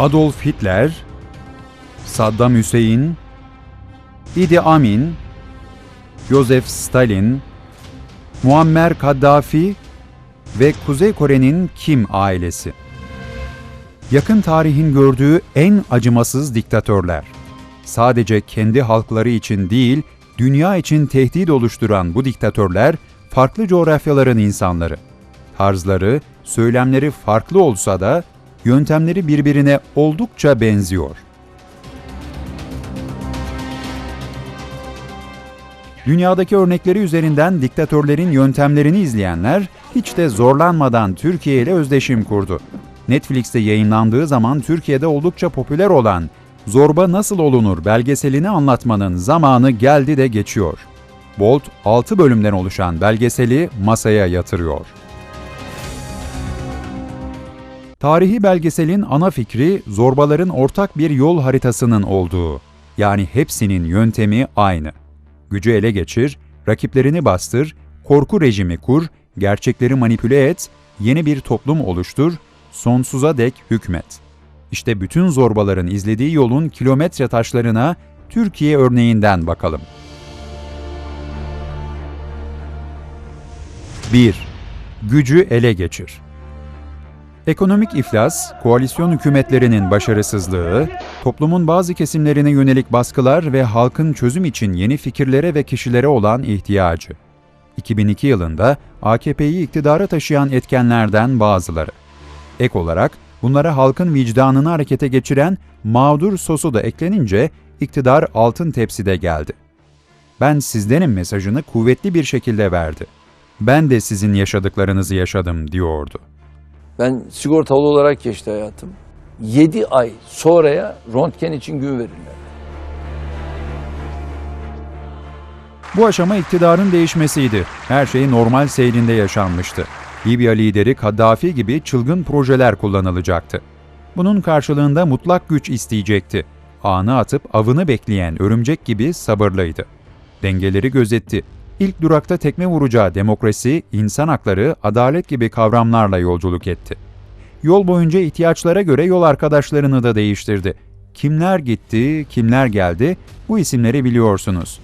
Adolf Hitler, Saddam Hüseyin, Idi Amin, Joseph Stalin, Muammer Kaddafi ve Kuzey Kore'nin Kim ailesi. Yakın tarihin gördüğü en acımasız diktatörler. Sadece kendi halkları için değil, dünya için tehdit oluşturan bu diktatörler farklı coğrafyaların insanları. Tarzları, söylemleri farklı olsa da yöntemleri birbirine oldukça benziyor. Dünyadaki örnekleri üzerinden diktatörlerin yöntemlerini izleyenler hiç de zorlanmadan Türkiye ile özdeşim kurdu. Netflix'te yayınlandığı zaman Türkiye'de oldukça popüler olan Zorba Nasıl Olunur belgeselini anlatmanın zamanı geldi de geçiyor. Bolt 6 bölümden oluşan belgeseli masaya yatırıyor. Tarihi belgeselin ana fikri zorbaların ortak bir yol haritasının olduğu. Yani hepsinin yöntemi aynı. Gücü ele geçir, rakiplerini bastır, korku rejimi kur, gerçekleri manipüle et, yeni bir toplum oluştur, sonsuza dek hükmet. İşte bütün zorbaların izlediği yolun kilometre taşlarına Türkiye örneğinden bakalım. 1. Gücü ele geçir. Ekonomik iflas, koalisyon hükümetlerinin başarısızlığı, toplumun bazı kesimlerine yönelik baskılar ve halkın çözüm için yeni fikirlere ve kişilere olan ihtiyacı. 2002 yılında AKP'yi iktidara taşıyan etkenlerden bazıları. Ek olarak bunlara halkın vicdanını harekete geçiren mağdur sosu da eklenince iktidar altın tepside geldi. Ben sizdenim mesajını kuvvetli bir şekilde verdi. Ben de sizin yaşadıklarınızı yaşadım diyordu. Ben sigortalı olarak geçti hayatım. 7 ay sonraya röntgen için gün verirler. Bu aşama iktidarın değişmesiydi. Her şey normal seyrinde yaşanmıştı. Libya lideri Kaddafi gibi çılgın projeler kullanılacaktı. Bunun karşılığında mutlak güç isteyecekti. Ağını atıp avını bekleyen örümcek gibi sabırlıydı. Dengeleri gözetti. İlk durakta tekme vuracağı demokrasi, insan hakları, adalet gibi kavramlarla yolculuk etti. Yol boyunca ihtiyaçlara göre yol arkadaşlarını da değiştirdi. Kimler gitti, kimler geldi bu isimleri biliyorsunuz.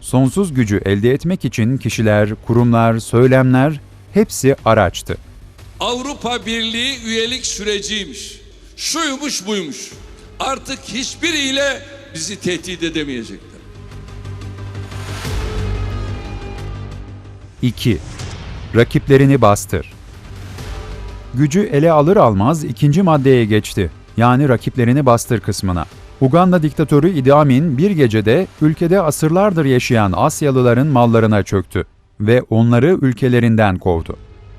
Sonsuz gücü elde etmek için kişiler, kurumlar, söylemler hepsi araçtı. Avrupa Birliği üyelik süreciymiş. Şuymuş buymuş. Artık hiçbiriyle bizi tehdit edemeyecekler. 2. Rakiplerini bastır. Gücü ele alır almaz ikinci maddeye geçti. Yani rakiplerini bastır kısmına. Uganda diktatörü Idi Amin bir gecede ülkede asırlardır yaşayan Asyalıların mallarına çöktü ve onları ülkelerinden kovdu.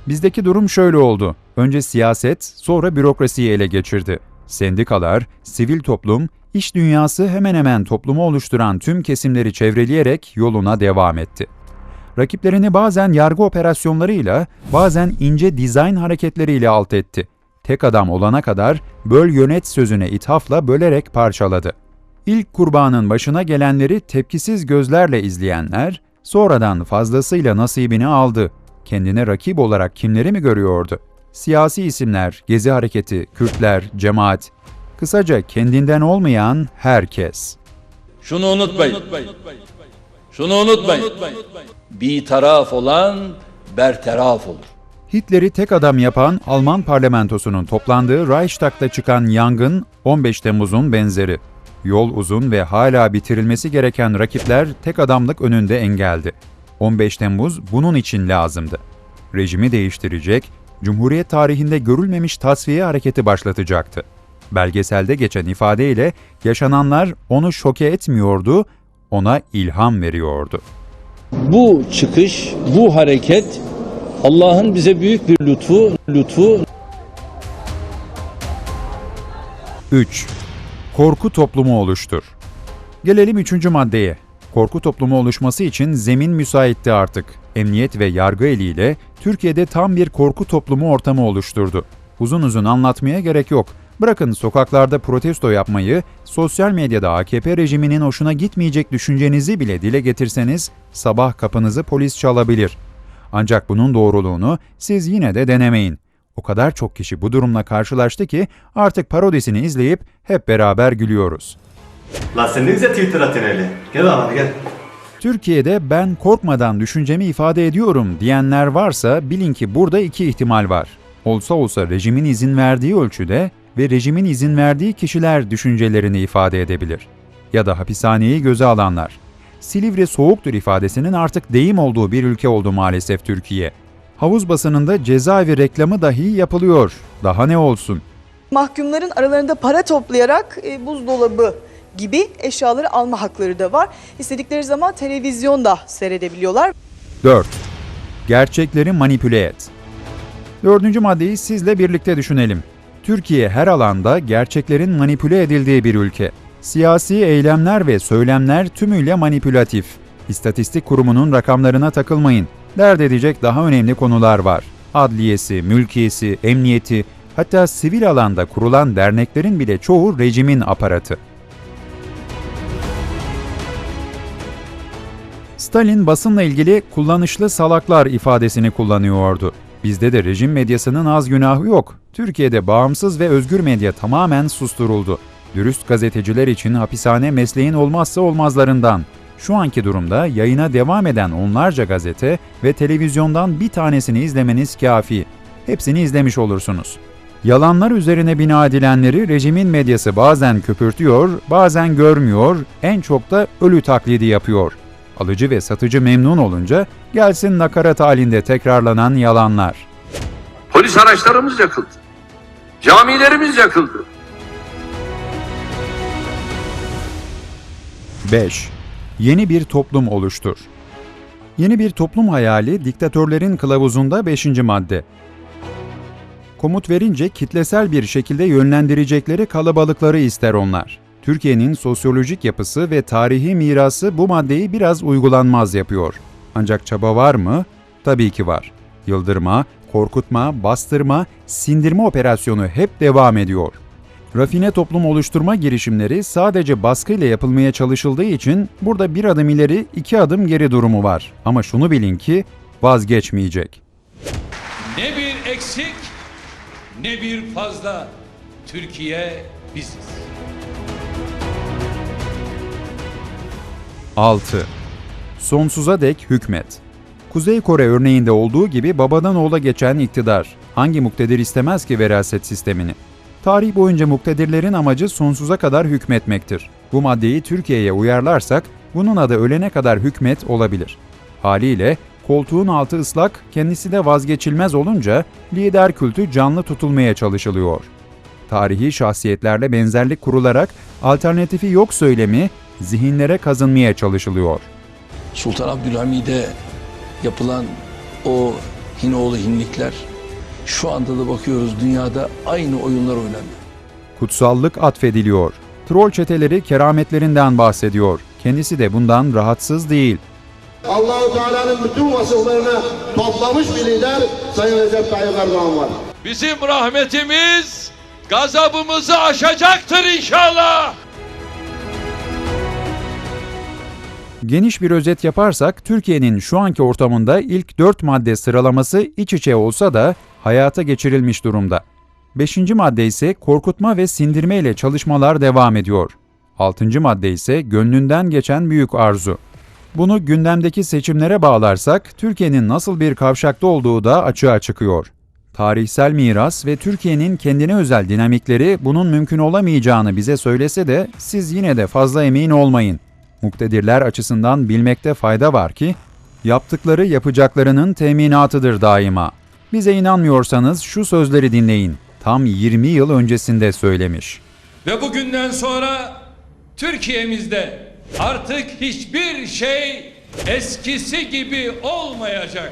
Bizdeki durum şöyle oldu. Önce siyaset, sonra bürokrasiyi ele geçirdi. Sendikalar, sivil toplum, iş dünyası hemen hemen toplumu oluşturan tüm kesimleri çevreleyerek yoluna devam etti. Rakiplerini bazen yargı operasyonlarıyla, bazen ince dizayn hareketleriyle alt etti. Tek adam olana kadar böl yönet sözüne ithafla bölerek parçaladı. İlk kurbanın başına gelenleri tepkisiz gözlerle izleyenler, sonradan fazlasıyla nasibini aldı. Kendine rakip olarak kimleri mi görüyordu? Siyasi isimler, Gezi Hareketi, Kürtler, cemaat, kısaca kendinden olmayan herkes. Şunu unutmayın. Şunu unutmayın. Bir taraf olan bertaraf olur. Hitler'i tek adam yapan Alman parlamentosunun toplandığı Reichstag'da çıkan yangın 15 Temmuz'un benzeri. Yol uzun ve hala bitirilmesi gereken rakipler tek adamlık önünde engeldi. 15 Temmuz bunun için lazımdı. Rejimi değiştirecek, Cumhuriyet tarihinde görülmemiş tasfiye hareketi başlatacaktı. Belgeselde geçen ifadeyle yaşananlar onu şoke etmiyordu, ona ilham veriyordu. Bu çıkış, bu hareket Allah'ın bize büyük bir lütfu, lütfu 3. Korku toplumu oluştur. Gelelim üçüncü maddeye. Korku toplumu oluşması için zemin müsaitti artık. Emniyet ve yargı eliyle Türkiye'de tam bir korku toplumu ortamı oluşturdu. Uzun uzun anlatmaya gerek yok. Bırakın sokaklarda protesto yapmayı, sosyal medyada AKP rejiminin hoşuna gitmeyecek düşüncenizi bile dile getirseniz sabah kapınızı polis çalabilir. Ancak bunun doğruluğunu siz yine de denemeyin. O kadar çok kişi bu durumla karşılaştı ki artık parodisini izleyip hep beraber gülüyoruz. Lan sen ne güzel Twitter atıyorsun öyle. Gel lan hadi gel. Türkiye'de ben korkmadan düşüncemi ifade ediyorum diyenler varsa bilin ki burada iki ihtimal var. Olsa olsa rejimin izin verdiği ölçüde ve rejimin izin verdiği kişiler düşüncelerini ifade edebilir. Ya da hapishaneyi göze alanlar. Silivri soğuktur ifadesinin artık deyim olduğu bir ülke oldu maalesef Türkiye. Havuz basınında cezaevi reklamı dahi yapılıyor. Daha ne olsun? Mahkumların aralarında para toplayarak e, buzdolabı gibi eşyaları alma hakları da var. İstedikleri zaman televizyon da seyredebiliyorlar. 4. Gerçekleri manipüle et. Dördüncü maddeyi sizle birlikte düşünelim. Türkiye her alanda gerçeklerin manipüle edildiği bir ülke. Siyasi eylemler ve söylemler tümüyle manipülatif. İstatistik kurumunun rakamlarına takılmayın. Dert edecek daha önemli konular var. Adliyesi, mülkiyesi, emniyeti, hatta sivil alanda kurulan derneklerin bile çoğu rejimin aparatı. Stalin basınla ilgili kullanışlı salaklar ifadesini kullanıyordu. Bizde de rejim medyasının az günahı yok. Türkiye'de bağımsız ve özgür medya tamamen susturuldu. Dürüst gazeteciler için hapishane mesleğin olmazsa olmazlarından. Şu anki durumda yayına devam eden onlarca gazete ve televizyondan bir tanesini izlemeniz kafi. Hepsini izlemiş olursunuz. Yalanlar üzerine bina edilenleri rejimin medyası bazen köpürtüyor, bazen görmüyor, en çok da ölü taklidi yapıyor. Alıcı ve satıcı memnun olunca gelsin nakarat halinde tekrarlanan yalanlar. Polis araçlarımız yakıldı. Camilerimiz yakıldı. 5. Yeni bir toplum oluştur. Yeni bir toplum hayali diktatörlerin kılavuzunda 5. madde. Komut verince kitlesel bir şekilde yönlendirecekleri kalabalıkları ister onlar. Türkiye'nin sosyolojik yapısı ve tarihi mirası bu maddeyi biraz uygulanmaz yapıyor. Ancak çaba var mı? Tabii ki var. Yıldırma, korkutma, bastırma, sindirme operasyonu hep devam ediyor. Rafine toplum oluşturma girişimleri sadece baskıyla yapılmaya çalışıldığı için burada bir adım ileri, iki adım geri durumu var. Ama şunu bilin ki vazgeçmeyecek. Ne bir eksik ne bir fazla. Türkiye biziz. 6. Sonsuza dek hükmet. Kuzey Kore örneğinde olduğu gibi babadan oğula geçen iktidar. Hangi muktedir istemez ki veraset sistemini? Tarih boyunca muktedirlerin amacı sonsuza kadar hükmetmektir. Bu maddeyi Türkiye'ye uyarlarsak bunun adı ölene kadar hükmet olabilir. Haliyle koltuğun altı ıslak, kendisi de vazgeçilmez olunca lider kültü canlı tutulmaya çalışılıyor. Tarihi şahsiyetlerle benzerlik kurularak alternatifi yok söylemi zihinlere kazınmaya çalışılıyor. Sultan Abdülhamid'e yapılan o Hinoğlu hinlikler şu anda da bakıyoruz dünyada aynı oyunlar oynanıyor. Kutsallık atfediliyor. Troll çeteleri kerametlerinden bahsediyor. Kendisi de bundan rahatsız değil. Allahu Teala'nın bütün vasıflarını toplamış bir lider Sayın Recep Tayyip Erdoğan var. Bizim rahmetimiz gazabımızı aşacaktır inşallah. Geniş bir özet yaparsak Türkiye'nin şu anki ortamında ilk 4 madde sıralaması iç içe olsa da hayata geçirilmiş durumda. 5. madde ise korkutma ve sindirme ile çalışmalar devam ediyor. 6. madde ise gönlünden geçen büyük arzu. Bunu gündemdeki seçimlere bağlarsak Türkiye'nin nasıl bir kavşakta olduğu da açığa çıkıyor. Tarihsel miras ve Türkiye'nin kendine özel dinamikleri bunun mümkün olamayacağını bize söylese de siz yine de fazla emin olmayın. Muktedirler açısından bilmekte fayda var ki yaptıkları yapacaklarının teminatıdır daima. Bize inanmıyorsanız şu sözleri dinleyin. Tam 20 yıl öncesinde söylemiş. Ve bugünden sonra Türkiye'mizde artık hiçbir şey eskisi gibi olmayacak.